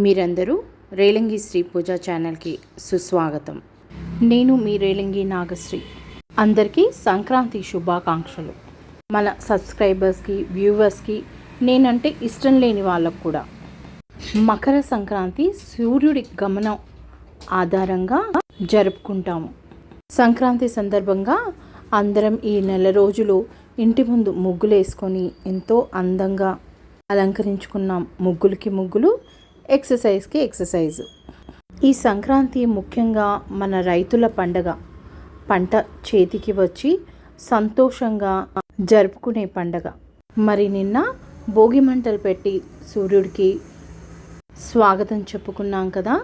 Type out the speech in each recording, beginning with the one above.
మీరందరూ రేలంగి శ్రీ పూజ ఛానల్కి సుస్వాగతం. నేను మీ రేలంగి నాగశ్రీ. అందరికీ సంక్రాంతి శుభాకాంక్షలు. మన సబ్స్క్రైబర్స్కి వ్యూవర్స్కి నేనంటే ఇష్టం లేని వాళ్ళకు కూడా. మకర సంక్రాంతి సూర్యుడి గమనం ఆధారంగా జరుపుకుంటాము. సంక్రాంతి సందర్భంగా అందరం ఈ నెల రోజులు ఇంటి ముందు ముగ్గులు వేసుకొని ఎంతో అందంగా అలంకరించుకున్నాం. ముగ్గులకి ముగ్గులు ఎక్సర్సైజ్కి ఎక్సర్సైజ్. ఈ సంక్రాంతి ముఖ్యంగా మన రైతుల పండగ. పంట చేతికి వచ్చి సంతోషంగా జరుపుకునే పండగ. మరి నిన్న భోగి మంటలు పెట్టి సూర్యుడికి స్వాగతం చెప్పుకున్నాం కదా?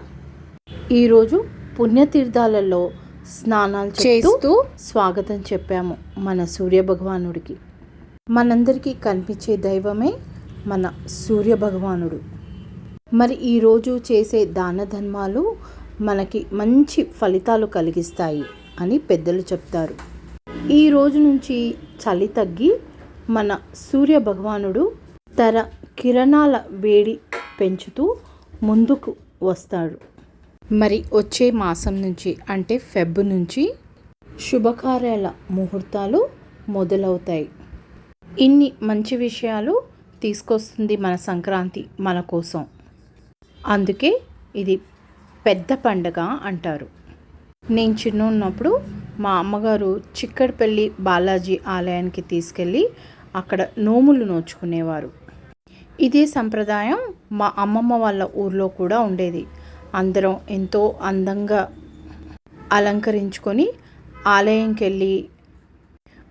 ఈరోజు పుణ్యతీర్థాలలో స్నానాలు చేస్తూ స్వాగతం చెప్పాము మన సూర్య భగవానుడికి. మనందరికీ కనిపించే దైవమే మన సూర్య భగవానుడు. మరి ఈరోజు చేసే దాన ధర్మాలు మనకి మంచి ఫలితాలు కలిగిస్తాయి అని పెద్దలు చెప్తారు. ఈ రోజు నుంచి చలి తగ్గి మన సూర్య భగవానుడు తర కిరణాల వేడి పెంచుతూ ముందుకు వస్తాడు. మరి వచ్చే మాసం నుంచి అంటే ఫెబ్ నుంచి శుభకార్యాల ముహూర్తాలు మొదలవుతాయి. ఇన్ని మంచి విషయాలు తీసుకొస్తుంది మన సంక్రాంతి మన కోసం. అందుకే ఇది పెద్ద పండగ అంటారు. నేను చిన్న ఉన్నప్పుడు మా అమ్మగారు చిక్కడపల్లి బాలాజీ ఆలయానికి తీసుకెళ్ళి అక్కడ నోములు నోచుకునేవారు. ఇదే సంప్రదాయం మా అమ్మమ్మ వాళ్ళ ఊర్లో కూడా ఉండేది. అందరం ఎంతో అందంగా అలంకరించుకొని ఆలయంకి వెళ్ళి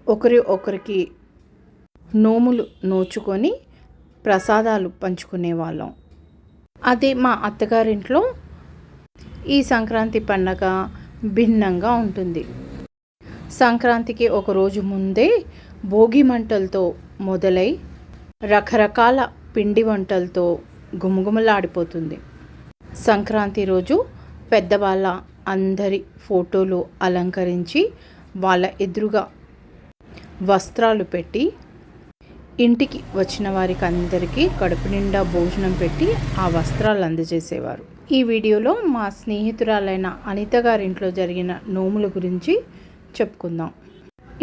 ఒకరి ఒకరికి నోములు నోచుకొని ప్రసాదాలు పంచుకునే వాళ్ళం అది మా అత్తగారింట్లో ఈ సంక్రాంతి పండగ భిన్నంగా ఉంటుంది. సంక్రాంతికి ఒక రోజు ముందే భోగి మంటలతో మొదలై రకరకాల పిండి వంటలతో గుమగుమలాడిపోతుంది సంక్రాంతి రోజు పెద్దవాళ్ళ అందరి ఫోటోలు అలంకరించి వాళ్ళ ఎదురుగా వస్త్రాలు పెట్టి ఇంటికి వచ్చిన వారికి అందరికీ కడుపు నిండా భోజనం పెట్టి ఆ వస్త్రాలు అందజేసేవారు. ఈ వీడియోలో మా స్నేహితురాలైన అనిత గారింట్లో జరిగిన నోముల గురించి చెప్పుకుందాం.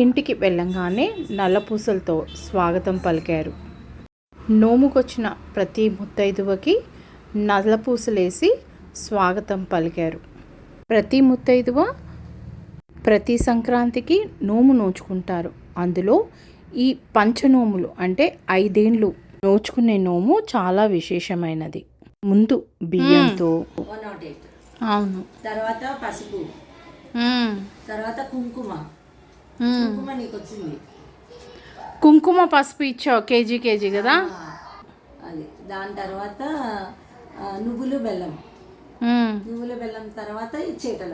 ఇంటికి వెళ్ళంగానే నల్లపూసలతో స్వాగతం పలికారు. నోముకొచ్చిన ప్రతి ముత్తైదువకి నల్లపూసలేసి స్వాగతం పలికారు. ప్రతి ముత్తైదువ ప్రతి సంక్రాంతికి నోము నోచుకుంటారు. అందులో ఈ పంచనోములు అంటే ఐదేండ్లు. నోచుకునే నోము చాలా విశేషమైనది. ముందు బియ్యంతో. అవును. తర్వాత పసుపు. తర్వాత కుంకుమ. కుంకుమ నీకు వచ్చింది కుంకుమ పసుపు ఇచ్చావు కేజీ కేజీ కదా? అది. దాని తర్వాత నువ్వులు బెల్లం. నువ్వుల బెల్లం తర్వాత ఈ చీటల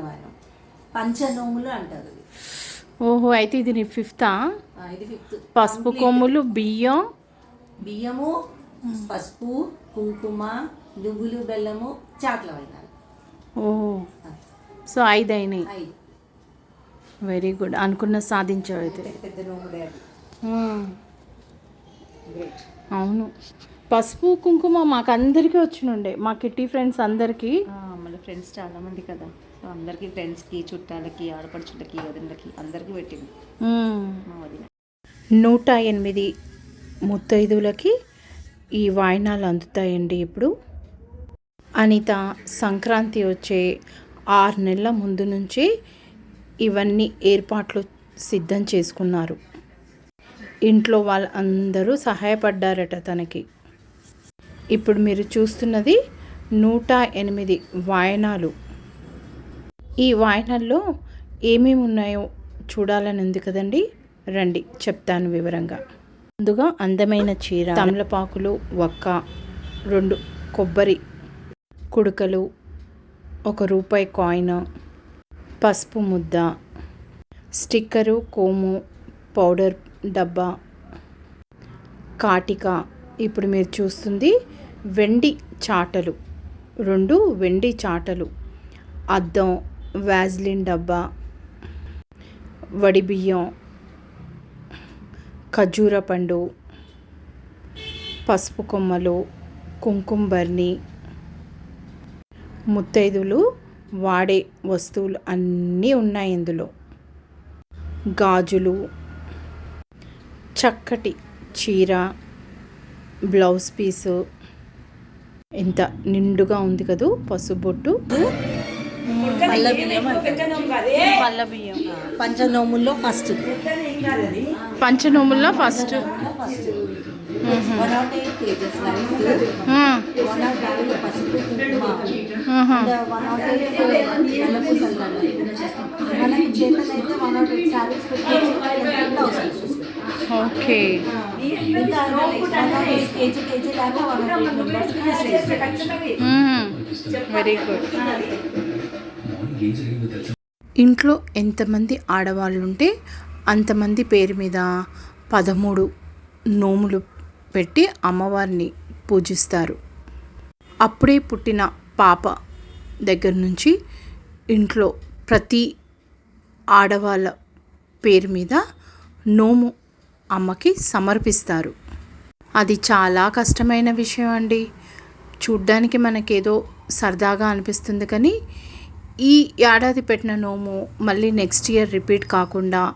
పంచనోములు అంటారు ఓహో అయితే ఇది నీ ఫిఫ్త్? పసుపు కొమ్ములు బియ్యం. బియ్యము పసుపు కుంకుమ నువ్వులు బెల్లము చాట్ల వాయినాలు ఓహో సో ఐదు. అయినాయి వెరీ గుడ్ అనుకున్న సాధించావు అయితే అవును. పసుపు కుంకుమ మాకు అందరికీ వచ్చినుండే. మా కిట్టి ఫ్రెండ్స్ అందరికీ. మన ఫ్రెండ్స్ చాలా మంది కదా. సో అందరికి ఫ్రెండ్స్కి చుట్టాలకి ఆడపడుచులకి వదినలకి అందరికీ పెట్టింది. మ్మ్. మా వదిన. నూట ఎనిమిది ముత్తైదువులకి ఈ వాయినాలు అందుతాయండి ఇప్పుడు. అనిత సంక్రాంతి వచ్చే ఆరు నెలల ముందు నుంచి ఇవన్నీ ఏర్పాట్లు సిద్ధం చేసుకున్నారు. ఇంట్లో వాళ్ళందరూ సహాయపడ్డారట తనకి. ఇప్పుడు మీరు చూస్తున్నది నూట ఎనిమిది వాయనాలు. ఈ వాయనాల్లో ఏమేమి ఉన్నాయో చూడాలని ఉంది కదండి? రండి చెప్తాను వివరంగా. ముందుగా అందమైన చీర తమలపాకులు వక్క రెండు కొబ్బరి కుడుకలు ఒక రూపాయి కాయిన్ పసుపు ముద్ద స్టిక్కరు కోము పౌడర్ డబ్బా కాటిక. ఇప్పుడు మీరు చూస్తుంది వెండి చాటలు రెండు వెండి చాటలు అద్దం వ్యాజ్లిన్ డబ్బా వడి బియ్యం ఖర్జూర పండు పసుపు కొమ్మలు కుంకుమ బర్ని ముత్తైదులు వాడే వస్తువులు అన్నీ ఉన్నాయి ఇందులో. గాజులు చక్కటి చీర బ్లౌజ్ పీసు. ఎంత నిండుగా ఉంది కదూ పసుబొట్టు పళ్ళ బియ్యం. పల్ల బియ్యం. పంచనోముల్లో ఫస్ట్. పంచనోముల్లో ఫస్ట్. ఓకే. Very good. ఇంట్లో ఎంతమంది ఆడవాళ్ళు ఉంటే అంతమంది పేరు మీద పదమూడు నోములు పెట్టి అమ్మవారిని పూజిస్తారు. అప్పుడే పుట్టిన పాప దగ్గర నుంచి ఇంట్లో ప్రతి ఆడవాళ్ళ పేరు మీద నోము అమ్మకి సమర్పిస్తారు. అది చాలా కష్టమైన విషయం అండి. చూడ్డానికి మనకేదో సరదాగా అనిపిస్తుంది కానీ ఈ ఏడాది పెట్టిన నోము మళ్ళీ నెక్స్ట్ ఇయర్ రిపీట్ కాకుండా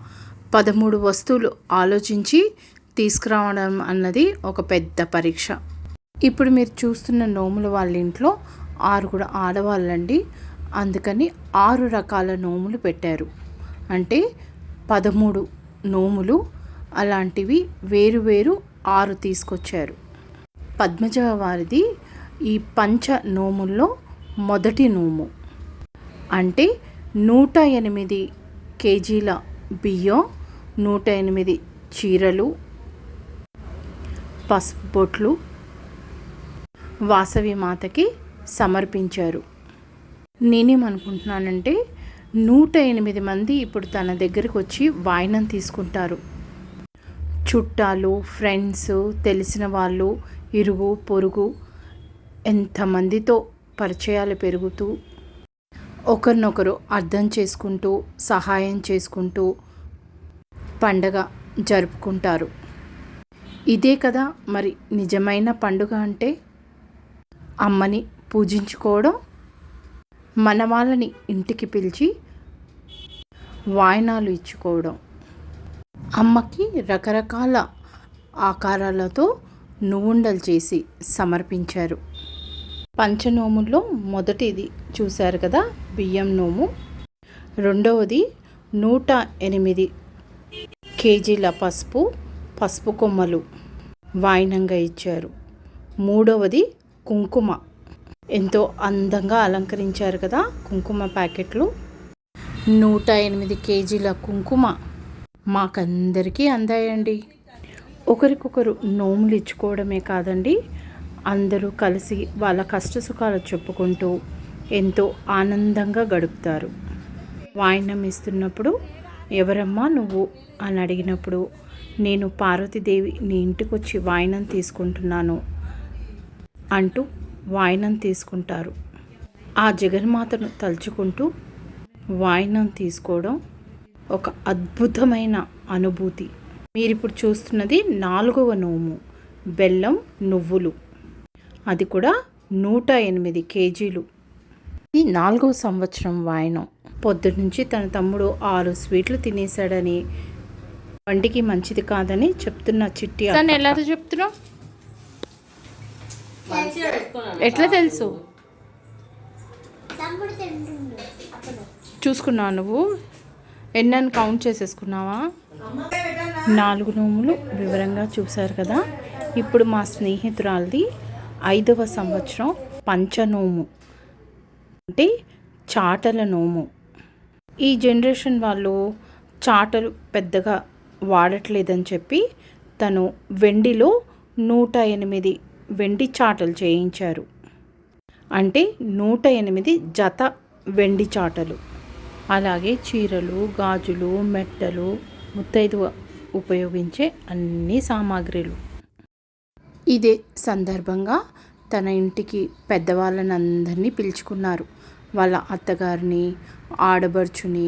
పదమూడు వస్తువులు ఆలోచించి తీసుకురావడం అన్నది ఒక పెద్ద పరీక్ష. ఇప్పుడు మీరు చూస్తున్న నోములు వాళ్ళ ఇంట్లో ఆరు కూడా ఆడవాళ్ళండి. అందుకని ఆరు రకాల నోములు పెట్టారు. అంటే పదమూడు నోములు అలాంటివి వేరు వేరు ఆరు తీసుకొచ్చారు. పద్మజ వారిది ఈ పంచ నోముల్లో మొదటి నోము. అంటే నూట ఎనిమిది కేజీల బియ్యం నూట ఎనిమిది చీరలు పసుపు బొట్లు వాసవి మాతకి సమర్పించారు. నేనేమనుకుంటున్నానంటే నూట ఎనిమిది మంది ఇప్పుడు తన దగ్గరికి వచ్చి వాయినం తీసుకుంటారు. చుట్టాలు ఫ్రెండ్స్ తెలిసిన వాళ్ళు ఇరుగు పొరుగు ఎంతమందితో పరిచయాలు పెరుగుతూ ఒకరినొకరు అర్థం చేసుకుంటూ సహాయం చేసుకుంటూ పండగ జరుపుకుంటారు. ఇదే కదా మరి నిజమైన పండుగ అంటే? అమ్మని పూజించుకోవడం? మన వాళ్ళని ఇంటికి పిలిచి వాయినాలు ఇచ్చుకోవడం? అమ్మకి రకరకాల ఆకారాలతో నువ్వుండలు చేసి సమర్పించారు. పంచనోముల్లో మొదటిది చూశారు కదా బియ్యం నోము. రెండవది నూట ఎనిమిది కేజీల పసుపు పసుపు కొమ్మలు వాయినంగా ఇచ్చారు. మూడవది కుంకుమ. ఎంతో అందంగా అలంకరించారు కదా కుంకుమ ప్యాకెట్లు. నూట ఎనిమిది కేజీల కుంకుమ మాకందరికీ అందాయండి. ఒకరికొకరు నోములు ఇచ్చుకోవడమే కాదండి అందరూ కలిసి వాళ్ళ కష్ట సుఖాలు చెప్పుకుంటూ ఎంతో ఆనందంగా గడుపుతారు. వాయినం ఇస్తున్నప్పుడు ఎవరమ్మా నువ్వు? అని అడిగినప్పుడు నేను పార్వతీదేవి నీ ఇంటికి వచ్చి వాయినం తీసుకుంటున్నాను అంటూ వాయినం తీసుకుంటారు. ఆ జగన్మాతను తలుచుకుంటూ వాయినం తీసుకోవడం ఒక అద్భుతమైన అనుభూతి. మీరు ఇప్పుడు చూస్తున్నది నాలుగవ నోము బెల్లం నువ్వులు. అది కూడా నూట ఎనిమిది కేజీలు. ఈ నాలుగవ సంవత్సరం వాయనం. పొద్దునుంచి తన తమ్ముడు ఆరు స్వీట్లు తినేశాడని వంటికి మంచిది కాదని చెప్తున్న చిట్టి తను ఎలా చెప్తున్నావు? ఎట్లా తెలుసు? చూసుకున్నావు నువ్వు? ఎన్నని కౌంట్ చేసేసుకున్నావా? నాలుగు నోములు వివరంగా చూశారు కదా. ఇప్పుడు మా స్నేహితురాలది ఐదవ సంవత్సరం పంచనోము. అంటే చాటల నోము. ఈ జనరేషన్ వాళ్ళు చాటలు పెద్దగా వాడట్లేదని చెప్పి తను వెండిలో నూట ఎనిమిది వెండి చాటలు చేయించారు. అంటే నూట ఎనిమిది జత వెండి చాటలు. అలాగే చీరలు గాజులు మెట్టలు ముత్తైదువ ఉపయోగించే అన్ని సామాగ్రిలు. ఇదే సందర్భంగా తన ఇంటికి పెద్దవాళ్ళని అందరినీ పిలుచుకున్నారు. వాళ్ళ అత్తగారిని ఆడబడుచుని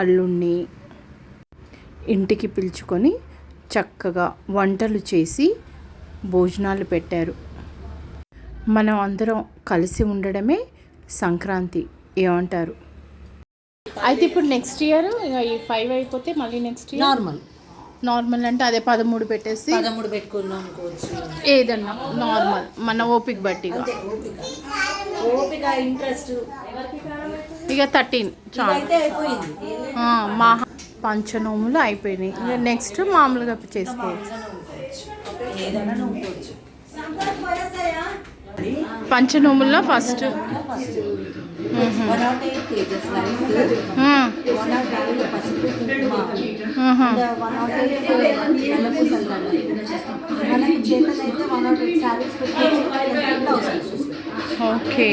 అల్లుణ్ణి ఇంటికి పిలుచుకొని చక్కగా వంటలు చేసి భోజనాలు పెట్టారు. మనం అందరం కలిసి ఉండడమే సంక్రాంతి ఏమంటారు? అయితే ఇప్పుడు నెక్స్ట్ ఇయర్ ఈ ఫైవ్ అయిపోతే మళ్ళీ నెక్స్ట్ ఇయర్ నార్మల్ నార్మల్ అంటే అదే పదమూడు పెట్టేసి పదమూడు పెట్టుకున్నాం ఏదన్నా నార్మల్ మన ఓపిక ఇంట్రెస్ట్. ఇక థర్టీన్ మా పంచనోములు అయిపోయినాయి. ఇక నెక్స్ట్ మామూలుగా చేసుకోవచ్చు. పంచనోముల్లో ఫస్ట్ పసుపు వన్ నాట్ ఎయిట్ నలుపు సల్లాలు మనకి చేతనైతే వన్ నాట్ ఎయిట్ శారీస్ పెట్టుకోవచ్చు blouse pieces okay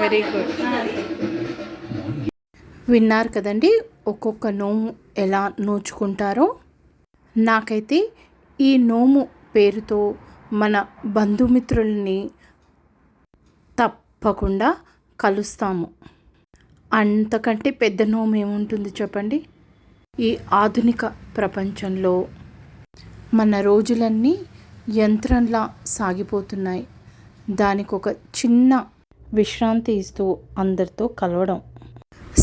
very good విన్నారు కదండి ఒక్కొక్క నోము ఎలా నోచుకుంటారో? నాకైతే ఈ నోము పేరుతో మన బంధుమిత్రుల్ని తప్పకుండా కలుస్తాము. అంతకంటే పెద్ద నోము ఏముంటుంది చెప్పండి? ఈ ఆధునిక ప్రపంచంలో మన రోజులన్నీ యంత్రంలా సాగిపోతున్నాయి. దానికి ఒక చిన్న విశ్రాంతి ఇస్తూ అందరితో కలవడం.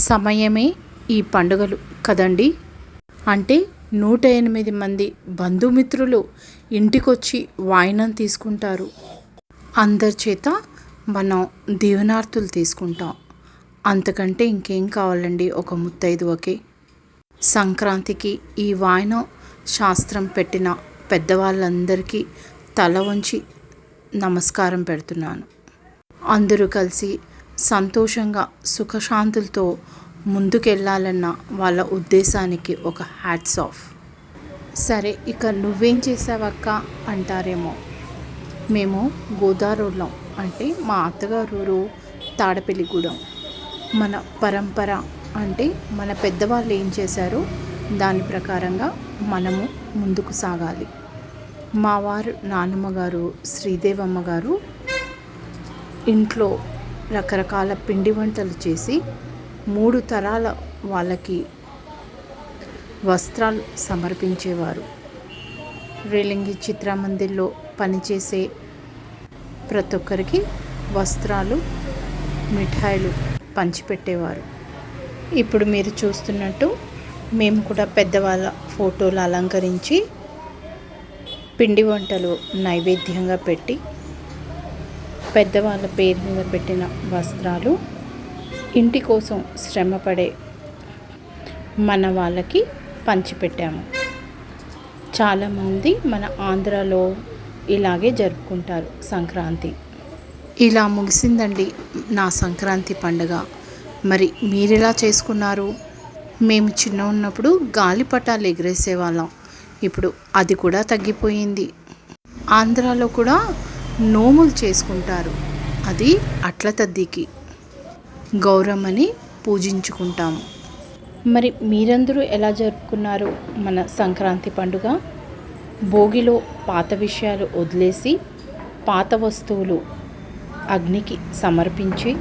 సమయమే ఈ పండుగలు కదండి? అంటే నూట ఎనిమిది మంది బంధుమిత్రులు ఇంటికొచ్చి వాయినం తీసుకుంటారు. అందరి చేత మనం దీవెనార్తులు తీసుకుంటాం. అంతకంటే ఇంకేం కావాలండి ఒక ముత్తైదువకి? సంక్రాంతికి ఈ వాయిన శాస్త్రం పెట్టిన పెద్దవాళ్ళందరికీ తల వంచి నమస్కారం పెడుతున్నాను. అందరూ కలిసి సంతోషంగా సుఖశాంతులతో ముందుకెళ్ళాలన్న వాళ్ళ ఉద్దేశానికి ఒక హ్యాట్స్ ఆఫ్. సరే ఇక నువ్వేం చేసావక్క? అంటారేమో. మేము గోదావరిలో అంటే మా అత్తగారు ఊరు తాడపల్లిగూడెం. మన పరంపర అంటే మన పెద్దవాళ్ళు ఏం చేశారో దాని ప్రకారంగా మనము ముందుకు సాగాలి. మా వారు నానమ్మ గారు శ్రీదేవమ్మ గారు ఇంట్లో రకరకాల పిండి వంటలు చేసి మూడు తరాల వాళ్ళకి వస్త్రాలు సమర్పించేవారు. రేలింగి చిత్రమందిర్లో పనిచేసే ప్రతి ఒక్కరికి వస్త్రాలు మిఠాయిలు పంచిపెట్టేవారు. ఇప్పుడు మీరు చూస్తున్నట్టు మేము కూడా పెద్దవాళ్ళ ఫోటోలు అలంకరించి పిండి వంటలు నైవేద్యంగా పెట్టి పెద్దవాళ్ళ పేరు మీద పెట్టిన వస్త్రాలు ఇంటి కోసం శ్రమపడే మన వాళ్ళకి పంచిపెట్టాము. చాలామంది మన ఆంధ్రాలో ఇలాగే జరుపుకుంటారు సంక్రాంతి. ఇలా ముగిసిందండి నా సంక్రాంతి పండుగ. మరి మీరెలా చేసుకున్నారు? మేము చిన్న ఉన్నప్పుడు గాలిపటాలు ఎగిరేసేవాళ్ళం. ఇప్పుడు అది కూడా తగ్గిపోయింది. ఆంధ్రాలో కూడా నోములు చేసుకుంటారు. అది అట్ల తద్దికి. గౌరమ్మని పూజించుకుంటాము. మరి మీరందరూ ఎలా జరుపుకున్నారు మన సంక్రాంతి పండుగ? భోగిలో పాత విషయాలు వదిలేసి పాత వస్తువులు అగ్నికి సమర్పించి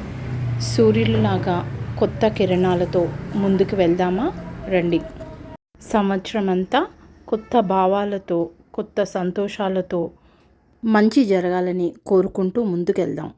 సూర్యులలాగా కొత్త కిరణాలతో ముందుకు వెళ్దామా? రండి. సంవత్సరం అంతా కొత్త భావాలతో కొత్త సంతోషాలతో మంచి జరగాలని కోరుకుంటూ ముందుకెళ్దాం.